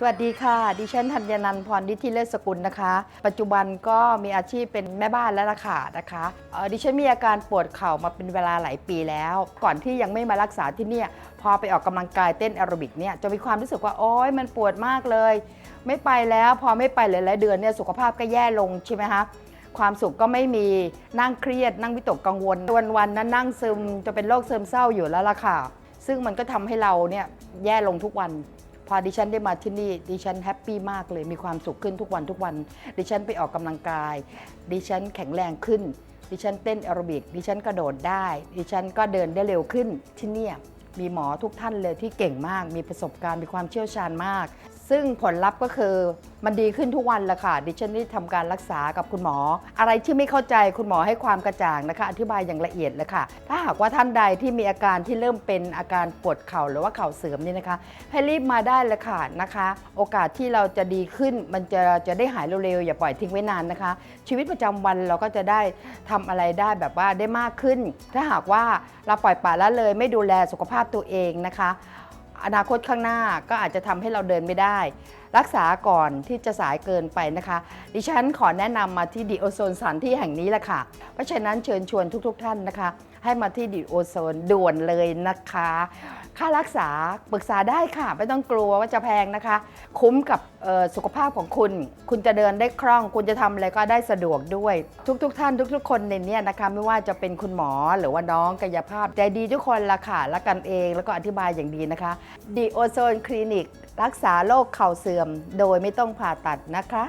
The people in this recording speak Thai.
สวัสดีค่ะ ดิฉันธัญนันพรนิธิเลศสกุลนะคะ ปัจจุบันก็มีอาชีพเป็นแม่บ้านและราคานะคะดิฉันมีอาการปวดเข่ามาเป็นเวลาหลายปีแล้ว ก่อนที่ยังไม่มารักษาที่เนี่ยพอไปออกกำลังกายเต้นแอโรบิกเนี่ยจะมีความรู้สึกว่าโอ๊ยมันปวดมากเลย ไม่ไปแล้วพอไม่ไปหลายๆเดือนเนี่ยสุขภาพก็แย่ลงใช่ไหมคะความสุขก็ไม่มีนั่งเครียด นั่งวิตกกังวลวันวันๆนั้นนั่งซึมจะเป็นโรคซึมเศร้าอยู่แล้วล่ะค่ะ ซึ่งมันก็ทำให้เราเนี่ยแย่ลงทุกวัน พอดิฉันได้มาที่นี่ดิฉันแฮปปี้มากเลยมีความสุขขึ้นทุกวันทุกวัน ดิฉันไปออกกำลังกาย ดิฉันแข็งแรงขึ้น ดิฉันเต้นแอโรบิกดิฉันกระโดดได้ ดิฉันก็เดินได้เร็วขึ้นที่นี่มีหมอทุกท่านเลยที่เก่งมาก มีประสบการณ์มีความเชี่ยวชาญมาก ซึ่งผลลัพธ์ก็คือมันดีขึ้นทุกวันละค่ะ ดิฉันได้ทำการรักษากับคุณหมอ อะไรที่ไม่เข้าใจคุณหมอให้ความกระจ่างนะคะ อธิบายอย่างละเอียดเลยค่ะ ถ้าหากว่าท่านใดที่มีอาการที่เริ่มเป็นอาการปวดเข่าหรือว่าเข่าเสื่อมนี่นะคะ ให้รีบมาได้เลยค่ะนะคะ โอกาสที่เราจะดีขึ้นมันจะจะได้หายเร็วๆอย่าปล่อยทิ้งไว้นานนะคะ ชีวิตประจำวันเราก็จะได้ทำอะไรได้แบบว่าได้มากขึ้น ถ้าหากว่าเราปล่อยปละละเลยไม่ดูแลสุขภาพตัวเองนะคะ อนาคตข้างหน้าก็อาจจะทำให้เราเดินไม่ได้ รักษาก่อนที่จะสายเกินไปนะคะ ดิฉันขอแนะนำมาที่ดีโอโซนสถานที่แห่งนี้แหละค่ะ เพราะฉะนั้นเชิญชวนทุกๆทท่านนะคะ ให้มาที่ดีโอโซนด่วนเลยนะคะ ค่ารักษาปรึกษาได้ค่ะ ไม่ต้องกลัวว่าจะแพงนะคะ คุ้มกับสุขภาพของคุณ คุณจะเดินได้คล่อง คุณจะทำอะไรก็ได้สะดวกด้วย ทุกๆทท่านทุก ๆ คนในนี้นะคะ ไม่ว่าจะเป็นคุณหมอหรือว่าน้องกายภาพใจดีทุกคนละค่ะละกันเองแล้วก็อธิบายอย่างดีนะคะดีโอโซนคลินิก รักษาโรคเข่าเสื่อมสื่อมโดยไม่ต้องผ่าตัดนะคะ